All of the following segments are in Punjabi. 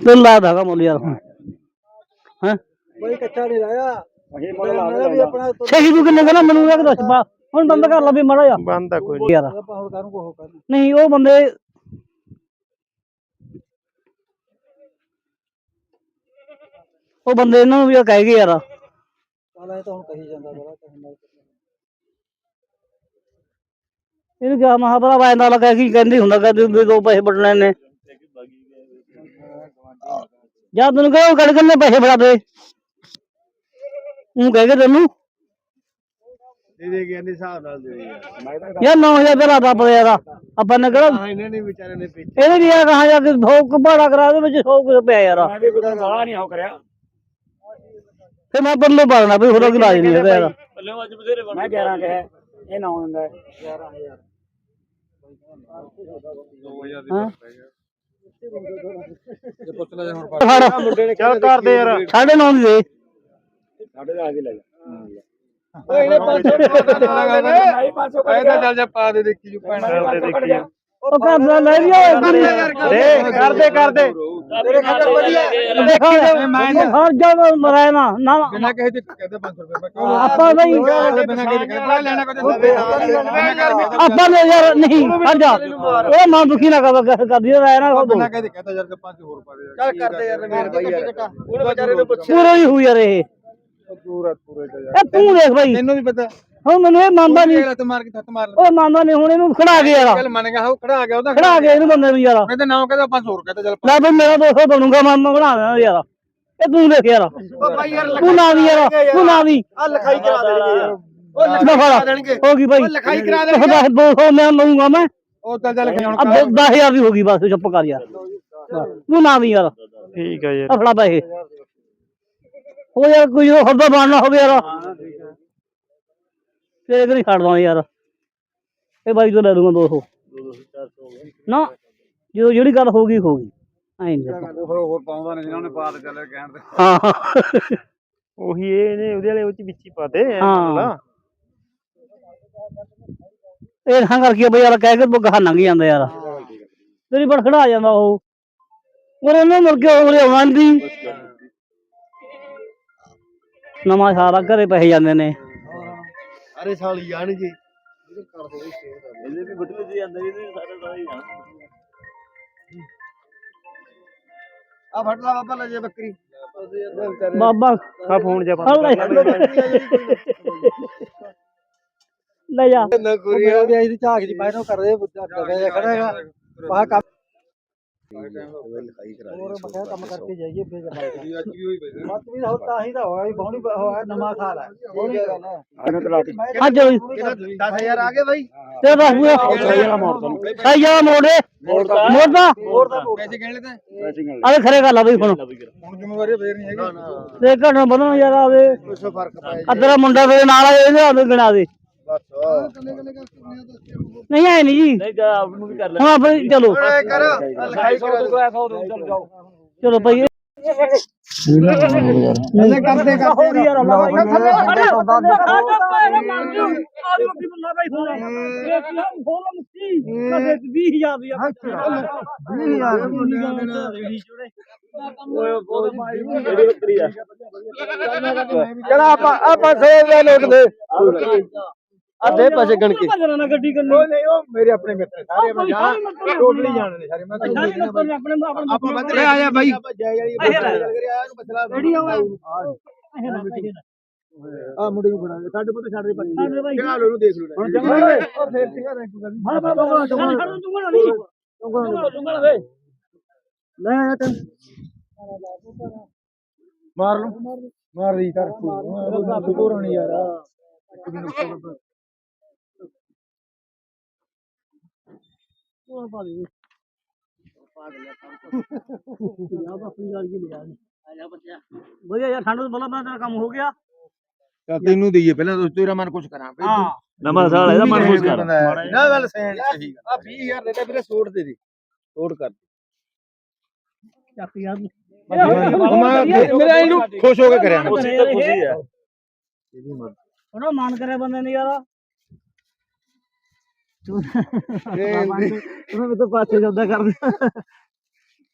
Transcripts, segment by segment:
ਤੈਨੂੰ ਲੱਗਦਾ ਹੈਗਾ ਮੁੱਲ ਯਾਰ ਹੈ? ਬਈ ਕੱਚਾ ਨਹੀਂ ਲਾਇਆ। ਮੇਰਾ ਵੀ ਆਪਣਾ ਸਹੀ ਤੂੰ ਕਿੰਨੇ ਕਹਿੰਦਾ? ਮੈਨੂੰ ਇਹ ਦੱਸ ਬਾ ਹੁਣ ਬੰਦ ਕਰ ਲਾ ਵੀ ਮਾੜਾ ਜਾ ਬੰਦਾ ਕੋਈ ਯਾਰ। ਆਪਾਂ ਹੋਰ ਕਾਹਨੂੰ ਕੋ ਕਰ ਨਹੀਂ ਉਹ ਬੰਦੇ ਉਹ ਬੰਦੇ ਇਹਨਾਂ ਨੂੰ ਵੀ ਕਹਿ ਗਏ ਯਾਰ। ਚੱਲ ਇਹ ਤਾਂ ਹੁਣ ਕਹੀ ਜਾਂਦਾ ਬੜਾ ਕਹਿੰਦਾ ਇਹਨੂੰ ਕਿਹਾ ਮਹਾ ਭਰਾ ਵਾਇੰਦਾ ਲੱਗਾ ਕੀ ਕਹਿੰਦੀ ਹੁੰਦਾ ਕਹਿੰਦੀ ਹੁੰਦੀ ਦੋ ਪੈਸੇ ਬੜਨੇ ਨੇ। ਜਾਂ ਤੈਨੂੰ ਕਹੋ ਕੱਢ ਕੰਨੇ ਪੈਸੇ ਫੜਾ ਦੇ। ਉਹ ਕਹਿ ਕੇ ਤੈਨੂੰ। ਦੇ ਦੇ ਗਿਆ ਨਹੀਂ ਹਿਸਾਬ ਨਾਲ ਦੇ ਮੈਂ ਤਾਂ ਯਾਰ 9000 ਰੁਪਏ ਦਾ ਪਾ ਯਾਰ ਆਪਾਂ ਨੇ ਕਿਹੜਾ ਇਹਨੇ ਨਹੀਂ ਵਿਚਾਰੇ ਨੇ ਪਿੱਛੇ ਇਹਨੇ ਵੀ ਆ ਕਹਾ ਜਾ ਕੇ ਭੋਗ ਭਾੜਾ ਕਰਾ ਦੇ ਵਿੱਚ 100 ਕੁ ਪਿਆ ਯਾਰ। ਮੈਂ ਵੀ ਕੋਈ ਬਾਹਲਾ ਨਹੀਂ ਹੋ ਕਰਿਆ। ਤੇ ਮੈਂ ਪੱਲੇ ਪਾਣਾ ਵੀ ਹੋਰ ਕੋਈ ਇਲਾਜ ਨਹੀਂ ਹੈਗਾ ਯਾਰ ਮੈਂ 11 ਕਹੇ ਇਹ ਨਾ ਹੁੰਦਾ ਹੈ। ਹਾਂ ਜੇ ਪੁੱਛ ਲੈ ਹੁਣ ਫੜ ਚੱਲ ਕਰਦੇ ਯਾਰ ਸਾਢੇ ਨੌ ਦੀ ਦੇ ਸਾਡੇ ਦਾ ਆ ਕੇ ਲੈ ਜਾ। ਇਹਨੇ 500 ਇਹਦਾ ਚੱਲ ਜਾ ਪਾ ਦੇ ਦੇਖੀ ਜੂ ਪੈਣਾ ਦੇਖੀ ਉਹ ਘਰ ਦਾ ਲੈ ਲਿਆ ਦੇ ਕਰਦੇ ਕਰਦੇ ਤੇਰੇ ਖਾਤਰ ਵਧੀਆ। ਦੇਖੋ ਹਰ ਜਗ੍ਹਾ ਮਰਾਏ ਨਾ ਨਾ। ਬਿਨਾ ਕਿਸੇ ਦੇ ਕਹਿੰਦੇ 500 ਰੁਪਏ ਮੈਂ ਕਿਉਂ ਆਪਾਂ ਨਹੀਂ ਬਿਨਾ ਕਿਸੇ ਦੇ ਕਹਿੰਦਾ ਲੈਣਾ ਕੋਈ ਆਪਾਂ ਨੇ ਯਾਰ ਨਹੀਂ ਹਟ ਜਾ। ਉਹ ਮਾਂ ਦੁਖੀ ਨਾ ਕਰ ਕਰਦੀ ਰਹਿ ਨਾ ਬਿਨਾ ਕਿਸੇ ਦੇ ਕਹਿੰਦਾ ਯਾਰ ਕਿ 5 ਹੋਰ ਪਾ ਦੇ ਚੱਲ ਕਰਦੇ ਯਾਰ ਮੇਰੇ ਭਾਈ ਯਾਰ। ਉਹਨੂੰ ਵਿਚਾਰੇ ਨੂੰ ਪੁੱਛ ਪੂਰਾ ਹੀ ਹੋਈ ਯਾਰ ਇਹ। ਪੂਰਾ ਪੂਰੇ ਤੇ ਯਾਰ। ਇਹ ਤੂੰ ਦੇਖ ਭਾਈ। ਤੈਨੂੰ ਨਹੀਂ ਪਤਾ। ਹੁਣ ਮੈਨੂੰ ਇਹ ਮੰਨਦਾ ਨਹੀਂ ਲੱਤ ਮਾਰ ਕੇ ਥੱਤ ਮਾਰ ਉਹ ਮੰਨਦਾ ਨਹੀਂ ਹੁਣ ਇਹਨੂੰ ਖੜਾ ਕੇ ਯਾਰ ਚੱਲ ਮੰਨ ਗਿਆ ਉਹ ਖੜਾ ਗਿਆ ਉਹਦਾ ਖੜਾ ਕੇ ਇਹਨੂੰ ਬੰਦੇ ਨੂੰ ਯਾਰ। ਮੈਂ ਤਾਂ ਨਾਮ ਕਹਿੰਦਾ 500 ਹੋਰ ਕਹਿੰਦਾ ਚੱਲ ਲੈ ਬਈ ਮੇਰਾ 200 ਬਣੂਗਾ ਮੈਂ ਮੈਂ ਬਣਾ ਦੇਣਾ ਯਾਰ। ਇਹ ਤੂੰ ਦੇਖ ਯਾਰ। ਭਾਈ ਯਾਰ ਤੂੰ ਨਾ ਵੀ ਯਾਰ ਤੂੰ ਨਾ ਵੀ। ਆ ਲਿਖਾਈ ਕਰਾ ਦੇਣਗੇ ਯਾਰ। ਉਹ ਨਾ ਫੜਾ। ਹੋ ਗਈ ਭਾਈ ਲਿਖਾਈ ਕਰਾ ਉਹ ਦਸ 200 ਮੈਂ ਲਊਂਗਾ ਮੈਂ। ਉਹ ਚੱਲ ਚੱਲ ਹੁਣ ਆ 10000 ਦੀ ਹੋ ਗਈ ਬਸ ਚੁੱਪ ਕਰ ਯਾਰ। ਤੂੰ ਨਾ ਵੀ ਯਾਰ। ਠੀਕ ਹੈ ਯਾਰ। ਆ ਫੜਾ ਪੈਸੇ। ਉਹ ਯਾਰ ਕੋਈ ਹੋਰ ਦਾ ਬਣਨਾ ਹੋਵੇ ਯਾਰ। ਤੇ ਨਹੀਂ ਛੱਡਦਾ ਯਾਰ। ਇਹ ਬਾਈ ਤੋਂ ਲੈ ਲੂੰਗਾ 200 ਨਾ ਜਦੋਂ ਜਿਹੜੀ ਗੱਲ ਹੋ ਗਈ ਹੋ ਗਈ ਐਂ ਨੀ ਆਪਾਂ। ਹੋਰ ਹੋਰ ਪਾਉਂਦਾ ਨਹੀਂ ਜਿਹਨਾਂ ਨੇ ਬਾਤ ਚੱਲੇ ਕਹਿਣ ਤੇ। ਹਾਂ। ਉਹੀ ਇਹ ਨੇ ਉਹਦੇ ਵਾਲੇ ਉਹ ਚ ਵਿੱਚ ਹੀ ਪਾਤੇ ਹਾਂ। ਇਹ ਹਾਂ ਕਰਕੇ ਬਈ ਯਾਰ ਕਹਿ ਕੇ ਗਾਹ ਲੰਘ ਜਾਂਦਾ ਯਾਰ। ਤੇਰੀ ਬੜ ਖੜਾ ਜਾਂਦਾ ਉਹ। ਉਹ ਇਹਨੇ ਮੁੜ ਕੇ ਉਹ ਆਉਣਾ ਨਹੀਂ ਨਵਾਂ ਸਾਰਾ ਘਰੇ ਪੈ ਜਾਂਦੇ ਨੇ। ਅਰੇ ਸਾਲੀ ਜਾਣਗੇ ਇਹਦੇ ਵੀ ਬਟੂਏ ਦੀ ਜਾਂਦੇ ਇਹਦੇ ਸਾਰੇ ਸਾਰੇ ਆ ਫੜ ਲਾ ਬਾਬਾ ਲੈ ਜੇ ਬੱਕਰੀ। ਬਾਬਾ ਆ ਫੋਨ ਜਾ। ਲੈ ਜਾ। ਨਾ ਕੁਰੀ ਉਹਦੀ ਆਈ ਦੀ ਝਾਕ ਜੀ ਮੈਨੂੰ ਕਰਦੇ ਬੁੱਧਾ ਕਰਿਆ ਖੜਾ ਹੈਗਾ। ਕਰਾ ਹੋਰ ਬਖਿਆ ਕੰਮ ਕਰਕੇ ਜਾਈਏ ਫੇਰ ਜਮਾ ਅੱਜ ਵੀ ਹੋਈ ਬਈ ਮਤ ਵੀ ਹੋ ਤਾਂ ਹੀ ਤਾਂ ਹੋਇਆ ਬੌਣੀ ਹੋਇਆ ਨਵਾਂ ਖਾਲ ਹੈ। ਬੌਣੀ ਗੱਲ ਹੈ ਇਹਨੂੰ ਤਲਾਟੀ ਆ ਚਲੋ 10000 ਆ ਗਏ ਬਾਈ? ਤੇ ਦੱਸ ਪੂਰਾ ਸਹੀ ਵਾਲਾ ਮੋੜ ਤੁਹਾਨੂੰ। ਸਹੀ ਜਗ੍ਹਾ ਮੋੜੇ ਮੋੜਦਾ ਹੋਰ ਦਾ ਪੈਸੇ ਕਹਿਣ ਲੈ ਤਾਂ ਆਲੇ ਖਰੇ ਗੱਲ ਆ ਬਈ ਹੁਣ ਹੁਣ ਜ਼ਿੰਮੇਵਾਰੀ ਫੇਰ ਨਹੀਂ ਹੈਗੀ। ਤੇ ਘਟਣਾ ਵਧਣਾ ਯਾਰ ਆਵੇ। ਕੁਛ ਫ਼ਰਕ ਪਾਇਆ ਆ ਤੇਰਾ ਮੁੰਡਾ ਤੇਰੇ ਨਾਲ ਆ ਇਹਦੇ ਆਵੇ ਗਿਣਾ ਦੇ। ਨਹੀਂ ਆਏ ਨਹੀਂ ਜੀ। ਨਹੀਂ ਜਾ ਆਪ ਨੂੰ ਵੀ ਕਰ ਲੈ। ਹੁਣ ਆਪੇ ਚਲੋ। ਕਰ। ਲਿਖਾਈ ਸੌ ਤੋਂ ਗਿਆ ਸੌ ਤੋਂ ਚੱਲ ਜਾਓ। ਚਲੋ ਭਾਈ। ਇਹਨੇ ਕਰਦੇ ਹੋ ਗਈ ਯਾਰ ਅੱਲਾ ਚਲ। ਆਪਾਂ ਆਪਾਂ 100 ਦਾ। ਨੋਟ ਦੇ ਦੇ ਪੈਸੇ ਗਣ ਕੇ। ਗੱਡੀ ਉਹ ਨਹੀਂ ਉਹ ਮੇਰੇ ਆਪਣੇ ਮਿੱਤਰ ਸਾਰੇ ਮੈਂ ਜਾਣ ਟੋਟਲੀ ਜਾਣਦੇ ਸਾਰੇ ਮੈਂ ਆਪਣੇ ਆਪਣੇ ਆਪਾਂ ਬੰਦ ਆ ਜਾ ਬਾਈ। ਜੈ ਜੈ। ਇਹਨੂੰ ਵੀਡੀਓ ਆ ਮੁੰਡੇ ਨੂੰ ਫੜਾ ਦੇ ਸਾਡੇ ਪੁੱਤ ਛੱਡ ਦੇ ਭਾਈ। ਚੰਗਾ ਲੋ ਇਹਨੂੰ ਦੇਖ ਲੋ ਹੁਣ ਜੰਗਲ ਉਹ ਫੇਰ ਸਿੰਘਾ ਰੈਂਕ ਕਰ ਹਾਂ ਬਾਬਾ ਜੁੰਗਣਾ ਜੁੰਗਣਾ ਨਹੀਂ ਜੁੰਗਣਾ ਵੇ ਲੈ ਆ ਤੈਨੂੰ। ਮਾਰ ਲਓ। ਮਾਰ ਦੀ ਕਰ ਪੂਰਾ ਨਹੀਂ ਯਾਰ। ਉਹ ਪਾ ਦੇ ਯਾਰ ਆਪਣੀ ਗੱਲ ਕੀ ਲਿਆ ਆ ਜਾ ਬੱਚਾ। ਵਧੀਆ ਯਾਰ ਠੰਡ ਤੋਂ ਪਹਿਲਾਂ ਪਹਿਲਾਂ ਤੇਰਾ ਕੰਮ ਹੋ ਗਿਆ। ਤਾਂ ਤੈਨੂੰ ਦਈਏ ਪਹਿਲਾਂ ਤੂੰ ਤੇਰਾ ਮਨ ਕੁਛ ਕਰਾਂ ਹਾਂ। ਨਵਾਂ ਸਾਲ ਇਹਦਾ ਮਨ ਖੁਸ਼ ਕਰ। ਨਾ ਗੱਲ ਸਹੀ ਸਹੀ ਆ। 20000 ਦੇ ਦੇ ਵੀਰੇ ਸੋਟ ਦੇ ਦੇ। ਸੋਟ ਕਰ ਚੱਕ ਯਾਰ ਮੇਰਾ ਇਹਨੂੰ ਖੁਸ਼ ਹੋ ਕੇ ਕਰਿਆ। ਨਾ ਖੁਸ਼ੀ ਤਾਂ ਖੁਸ਼ੀ ਹੈ ਉਹਨਾਂ ਮਨ ਕਰਿਆ ਬੰਦੇ ਨੇ ਯਾਰ। ਤੂੰ ਤੂੰ ਤਾਂ ਪਾਸੇ ਜਾਂਦਾ ਕਰ।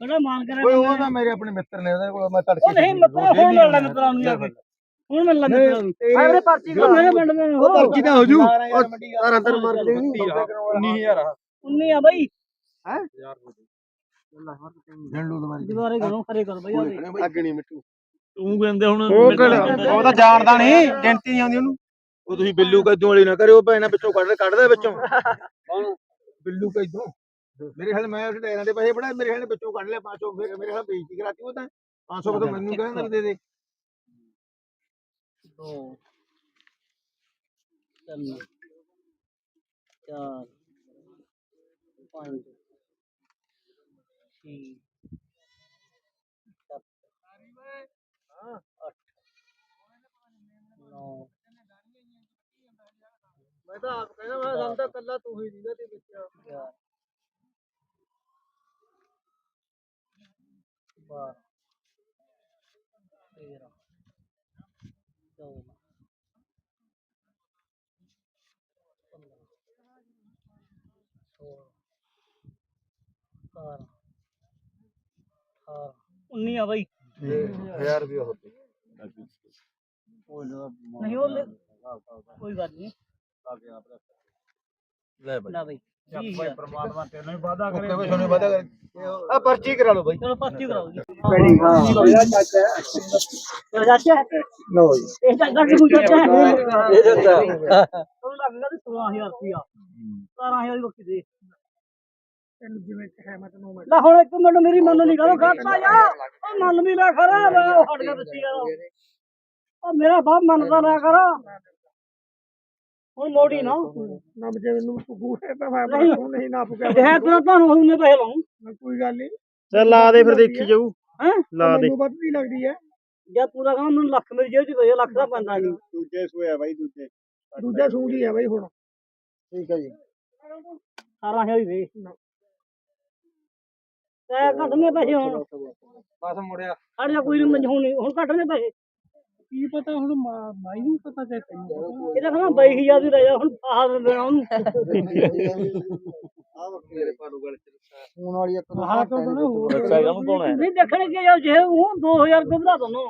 ਬੜਾ ਮਾਨ ਕਰਿਆ ਓਏ ਉਹ ਨਾ ਮੇਰੇ ਆਪਣੇ ਮਿੱਤਰ ਨੇ ਉਹਦੇ ਕੋਲ ਮੈਂ ਤੜਕੇ ਉਹ ਨਹੀਂ ਮਿੱਤਰਾ ਹੁਣ ਮਿਲਣਾ ਮਿੱਤਰਾਂ ਨੂੰ ਜਾ ਕੇ ਹੁਣ ਮਿਲਣਾ ਮਿੱਤਰਾਂ ਨੂੰ। ਮੇਰੇ ਪਰਚੀ ਉਹ ਮੇਰੇ ਪਿੰਡ ਦੇ ਉਹ ਹੋ ਪਰਚੀ ਤਾਂ ਹੋ ਜੂ ਤਾਰਾਂ ਅੰਦਰ ਮਾਰ ਕੇ 19000 19 ਆ। ਬਈ। ਜੰਡੂ ਦਵਾਰੀ ਦੁਬਾਰੇ। ਕਰੋ ਖਰੇ ਕਰੋ ਬਈ ਆ ਦੇ ਅੱਗੇ ਨਹੀਂ ਮਿੱਟੂ। ਤੂੰ ਕਹਿੰਦੇ ਹੁਣ ਉਹ ਤਾਂ ਜਾਣਦਾ ਨਹੀਂ ਗਿਣਤੀ ਨਹੀਂ ਆਉਂਦੀ ਉਹਨੂੰ। ਉਹ ਤੁਸੀਂ ਬਿੱਲੂ ਕੱਦੂ ਵਾਲੀ ਨਾ ਕਰਿਓ ਭੈਣਾ ਵਿੱਚੋਂ ਕੱਢ ਕੱਢਦਾ ਵਿੱਚੋਂ। ਬਿੱਲੂ ਕੱਦੂ ਮੇਰੇ ਖਿਆਲ ਮੈਂ ਉਹਦੇ ਡੈਰਾਂ ਦੇ ਪੈਸੇ ਬੜਾ ਮੇਰੇ ਖਿਆਲ ਵਿੱਚੋਂ ਕੱਢ ਲਿਆ 500 ਫਿਰ ਮੇਰੇ ਖਿਆਲ ਬੇਇੱਜ਼ਤੀ ਕਰਾਤੀ ਉਹ ਤਾਂ। 500 ਤਾਂ ਮੈਨੂੰ ਕਹਿੰਦਾ ਦੇ ਦੇ ਦੋ ਤਿੰਨ ਚਾਰ। ਪੰਜ। ਛੇ ਸੱਤ ਅੱਠ ਨੌ ਮੈਂ ਤਾਂ ਆਪ ਕਹਿੰਦਾ ਮੈਂ ਸਾਨੂੰ ਤਾਂ ਕੱਲਾ ਤੂੰ ਹੀ ਸੀਗਾ ਤੇ ਵਿੱਚ ਗਿਆਰਾਂ ਬਾਰਾਂ ਤੇਰਾਂ ਚੌਦਾਂ ਪੰਦਰਾਂ। ਸੋਲਾਂ। ਸਤਾਰਾਂ। ਅਠਾਰਾਂ। ਉੱਨੀ ਆ ਬਈ 1000 ਰੁਪਏ ਹੋਰ ਨਹੀਂ ਉਹ ਲੈ- ਕੋਈ ਗੱਲ ਨਹੀਂ ਲੈ ਬਾਈ। ਨਾ ਬਈ ਵੀਹ ਹਜ਼ਾਰ। ਪਰਮਾਤਮਾ ਤੈਨੂੰ ਹੀ ਵਾਦਾ ਕਰੇ ਓਕੇ ਬਈ ਤੁਹਾਨੂੰ ਵਾਦਾ ਕਰ। ਆ ਪਰਚੀ ਕਰਾ ਲਓ ਬਾਈ। ਚਲੋ ਪਰਚੀ ਕਰਾਓ ਜੀ। ਹਾਂ। ਚਾਚਾ। ਚਲੋ ਚਾਚਾ। ਲੋ ਜੀ। ਇਹ ਚਾਚਾ ਕਿ ਚਾਚਾ। ਇਹ ਦਿੰਦਾ ਤੁਹਾਨੂੰ ਲੱਗੇਗਾ ਤੇ 16000 ਰੁਪਿਆ 17000 ਦੀ ਬੱਕੀ ਦੇ। ਤੈਨੂੰ ਜਿਵੇਂ ਹੈ ਮੈਂ ਤੈਨੂੰ ਮੈਂ ਲੈ ਹੁਣ ਇੱਕ ਮਿੰਟ ਮੇਰੀ ਮੰਨ ਨਹੀਂ ਕਰੋ ਕਰਤਾ ਯਾਰ। ਉਹ ਮੰਨ ਵੀ ਲੈ ਖਰਾ ਲੈ ਉਹ ਹਟ ਗਿਆ ਦੱਸੀ ਯਾਰ ਉਹ ਮੇਰਾ ਬਾਪ ਮੰਨਦਾ ਨਾ ਕਰ। ਹੁਣ ਮੋੜੀ ਨਾ ਨਾ ਜੇ ਮੈਨੂੰ ਪੁੱਗੂ ਹੈ ਤਾਂ ਮੈਂ ਨਹੀਂ। ਤੂੰ ਨਹੀਂ ਨਾ ਪੁੱਗਿਆ ਹੈ ਤੇਰਾ ਤੁਹਾਨੂੰ ਉਹਨੇ ਪੈਸੇ ਲਾਉਂ ਕੋਈ ਗੱਲ ਨਹੀਂ। ਚੱਲ ਲਾ ਦੇ ਫਿਰ ਦੇਖੀ ਜਾਊ। ਹੈ? ਲਾ ਦੇ। ਮੈਨੂੰ ਵੱਧ ਨਹੀਂ ਲੱਗਦੀ ਹੈ। ਜੇ ਪੂਰਾ ਕਹਾਂ ਮੈਨੂੰ ਲੱਖ ਮੇਰੀ ਜੇਬ ਚ ਪਈ ਲੱਖ ਦਾ ਪੈਂਦਾ ਨਹੀਂ ਦੂਜੇ ਸੋਇਆ ਬਾਈ ਦੂਜੇ। ਦੂਜਾ ਸੂਟ ਹੀ ਬਾਈ ਹੁਣ। ਠੀਕ ਹੈ ਜੀ। 18000 ਹੀ ਦੇ ਤੇ ਘਟਨੇ ਪੈਸੇ ਹੁਣ। ਬਸ ਮੁੜਿਆ। ਅੜ ਜਾ ਕੋਈ ਨਹੀਂ ਹੁਣ ਨਹੀਂ ਹੁਣ ਘਟਨੇ ਪੈਸੇ। ਕੀ ਪਤਾ ਹੁਣ ਮਾਈ ਨੂੰ ਪਤਾ ਚਾਹੇ ਤੈਨੂੰ ਇਹਦਾ ਕਹਾਂ 22000 ਦੀ ਰਹਿ ਜਾ ਹੁਣ ਆਹ ਦੇ ਦੇਣਾ ਉਹਨੂੰ। ਹੁਣ ਵਾਲੀ ਇੱਕ ਦੋ ਹਾਂ ਤੋਂ ਨਾ ਹੋਰ ਅੱਛਾ ਕੰਮ ਕੌਣ ਹੈ ਨਹੀਂ ਦੇਖਣੇ ਕਿ ਯਾਰ ਜੇ ਉਹ 2000 ਰੁਪਏ ਵਧਾ ਦੋਨੋਂ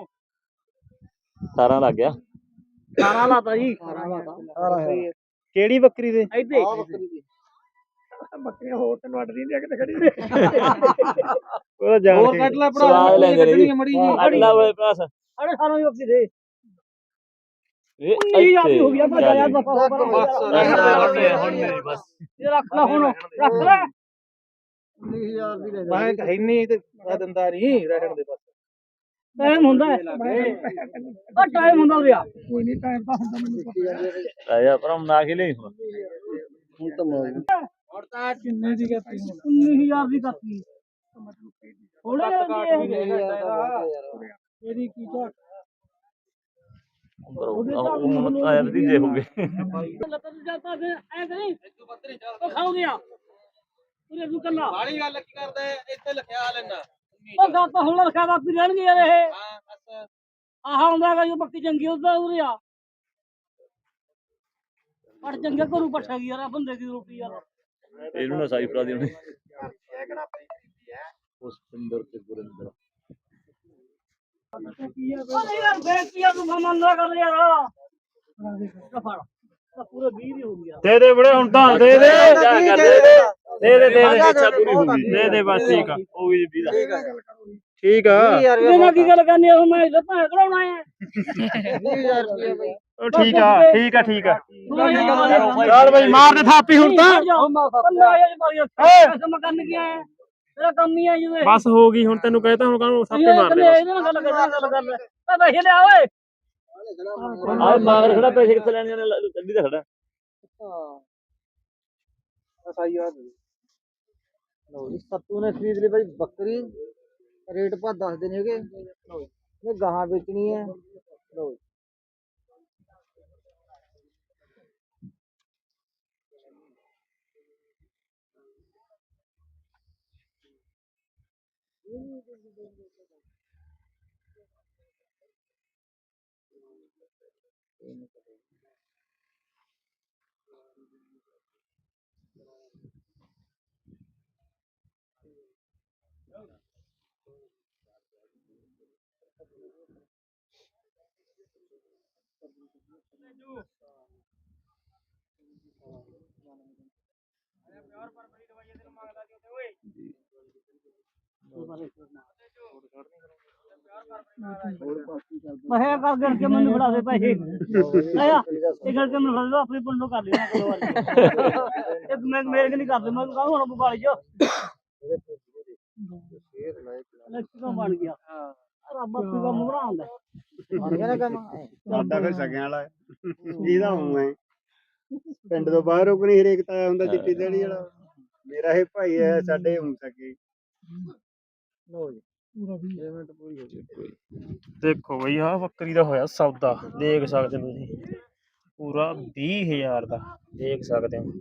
17 ਲੱਗ ਗਿਆ। 18 ਲਾਤਾ ਜੀ। ਕਿਹੜੀ ਬੱਕਰੀ ਦੇ? ਇੱਥੇ। ਬੱਕਰੀਆਂ ਹੋਰ ਤੈਨੂੰ ਅੱਡ ਨਹੀਂ ਕਿਤੇ ਖੜੀ ਉਹ ਜਾਣ ਹੋਰ ਕੇ ਕੱਢ ਲੈ ਸਵਾਦ ਲੈਂਦੇ ਨੇ ਜੀ। ਮੜੀ ਜੀ ਅਗਲਾ ਵੇ ਪਾਸ ਅੜੇ ਸਾਰਾ ਹੀ ਵਕਤੀ ਦੇ। ਇਹ ਆਪ ਹੋ ਗਿਆ ਬਸ ਯਾਰ ਬਸ ਇਹ ਰੱਖ ਲੈ ਹੁਣ ਰੱਖ ਲੈ। 19000 ਦੀ ਲੈ ਮੈਂ ਕਹੀ ਨਹੀਂ ਤੇ ਮੈਂ ਦਿੰਦਾ ਨਹੀਂ ਰਹਿਣ ਦੇ ਬਸ। ਟਾਈਮ ਹੁੰਦਾ ਹੈ। ਉਹ ਟਾਈਮ ਹੁੰਦਾ ਰਿਹਾ ਕੋਈ ਨਹੀਂ ਟਾਈਮ ਤਾਂ ਹੁੰਦਾ ਮੈਨੂੰ ਪਤਾ। ਆਇਆ ਪਰ ਨਾ ਲਈ ਹੁਣ। ਹੁਣ ਤਾਂ ਮੌਜ ਹੁਣ ਤਾਂ ਕਿੰਨੇ ਦੀ ਕਰਤੀ? 19000 ਦੀ ਕਰਤੀ। ਥੋੜੇ ਇਹਦੀ ਕੀ ਝਾਕ। ਹੁਣ ਆਇਆ ਵੀ ਜੇ ਹੋਗੇ ਲੱਤਾਂ ਤੇ ਜਾਂਦਾ ਫਿਰ ਐ ਕਰੀ। ਉਹ ਖਾਓ ਗਿਆ। ਪੂਰੇ ਨੂੰ ਕੱਲਾ ਬਾੜੀ ਗੱਲ ਕੀ ਕਰਦਾ ਹੈ? ਇੱਥੇ ਲਿਖਿਆ ਲੈਣਾ ਉਹ ਗੱਲ ਤਾਂ ਹੁਣ ਰੱਖਿਆ ਦਾ ਪੀ ਲੈਣਗੇ ਯਾਰ ਇਹ। ਹਾਂ ਬਸ। ਆਹ ਹੁੰਦਾ ਹੈਗਾ ਜੋ ਬੱਕੀ ਚੰਗੀ ਉਹਦਾ ਉਰੇ ਆ। ਪਰ ਚੰਗੇ ਘਰੋਂ ਪੱਠਾ ਗਈ ਯਾਰ ਆਹ ਬੰਦੇ ਦੀ ਰੋਟੀ ਯਾਰ। ਇਹਨੂੰ ਨਾ ਸਾਈ ਫੜਾ ਦੀ ਉਹਨੇ। ਉਸ ਪਿੰਦਰ ਤੇ ਗੁਰਿੰਦਰ ਉਹ ਨਹੀਂ ਯਾਰ ਬੇਇੱਜ਼ਤੀ ਆ ਤੂੰ ਮੰਨ ਨਾ ਕਰ ਯਾਰ ਆ ਫੜ ਤਾਂ ਪੂਰੇ 20 ਦੀ ਹੋ ਗਿਆ ਦੇ ਦੇ ਬੜੇ ਹੁਣ ਤਾਂ ਦੇ ਦੇ। ਜਾ ਕਰ ਦੇ ਦੇ ਦੇ ਦੇ। ਦੇ ਇੱਛਾ ਪੂਰੀ ਹੋ ਗਈ ਦੇ ਦੇ ਬਸ ਠੀਕ ਆ। ਉਹ ਵੀ ਵੀ ਠੀਕ ਆ। ਇਹਦੇ ਨਾਲ ਕੀ ਗੱਲ ਕਰਨੀ ਆ? ਹੁਣ ਮੈਂ ਇਹਦਾ ਭਾਂ ਕਢਾਉਣਾ ਹੈ 20000 ਰੁਪਏ ਬਾਈ। ਉਹ ਠੀਕ ਆ ਠੀਕ ਮਾਰ ਕੰਮ ਹੀ ਆ ਜਿਵੇਂ ਬਸ ਹੋ ਗਈ ਹੁਣ ਤੈਨੂੰ ਕਹਿਤਾ ਹੁਣ ਕਾਹਨੂੰ ਥਾਪੀ ਮਾਰ ਦੇ ਇਹਦੇ ਨਾਲ ਗੱਲ ਕਰ ਗੱਲ ਕਰ ਲੈ ਤਾਂ ਪੈਸੇ ਲਿਆ ਓਏ। ਆ ਮਾਗਰ ਖੜਾ ਪੈਸੇ ਕਿੱਥੇ ਲੈਣੇ ਨੇ? ਅੱਡੀ ਦਾ ਖੜਾ। ਸਹੀ ਆ ਲੋ ਜੀ ਸੱਤੂ ਨੇ ਖਰੀਦ ਲਈ ਬਾਈ ਬੱਕਰੀ। ਰੇਟ ਪਾ ਦੱਸ ਦੇਣੇ ਹੈਗੇ। ਇਹ ਗਾਹਾਂ ਵੇਚਣੀ ਹੈ ਲੋ ਯਾਰ ਪਰ ਬੜੀ ਦਵਾਈ ਦਿਨ ਮੰਗਦਾ ਓਏ। ਕਿਹਾ ਕਰ ਗਣ ਕੇ ਮੈਨੂੰ ਫੜਾ ਦੇ ਪੈਸੇ। ਆਇਆ ਇਹ ਗਣ ਕੇ ਮੈਨੂੰ ਫੜਾ ਦੇ ਆਪਣੀ ਪੰਡੋ ਕਰ ਲੈਣਾ ਕੋਲ ਵਾਲੀ। ਇਹ ਮੈਂ ਮੇਰੇ ਕਿ ਨਹੀਂ ਕਰਦੇ ਮੈਂ ਕਹਾਂ ਹੁਣ ਬੁਗਾਲੀ ਬਣ ਗਿਆ। ਰੱਬ ਆਪੇ ਐਂ। ਸਾਡਾ ਫਿਰ ਸਗਿਆਂ ਵਾਲਾ। ਜਿਹਦਾ ਹੂੰ। ਪਿੰਡ ਤੋਂ ਬਾਹਰ ਉਹ ਹਰੇਕ ਤਾਂ ਹੁੰਦਾ ਚਿੱਟੀ ਦੇੜੀ ਵਾਲਾ। ਮੇਰਾ ਇਹ ਭਾਈ ਹੈ ਸਾਡੇ ਹੂੰ ਸਕੇ। ਲਓ ਜੀ। ਪੇਮੈਂਟ ਪੂਰੀ ਹੋ ਗਈ। ਦੇਖੋ ਬਈ ਆਹ ਬੱਕਰੀ ਦਾ ਹੋਇਆ ਸੌਦਾ। ਦੇਖ ਸਕਦੇ ਹੋ ਤੁਸੀਂ। ਪੂਰਾ 20000 ਦਾ। ਦੇਖ ਸਕਦੇ ਹੋ।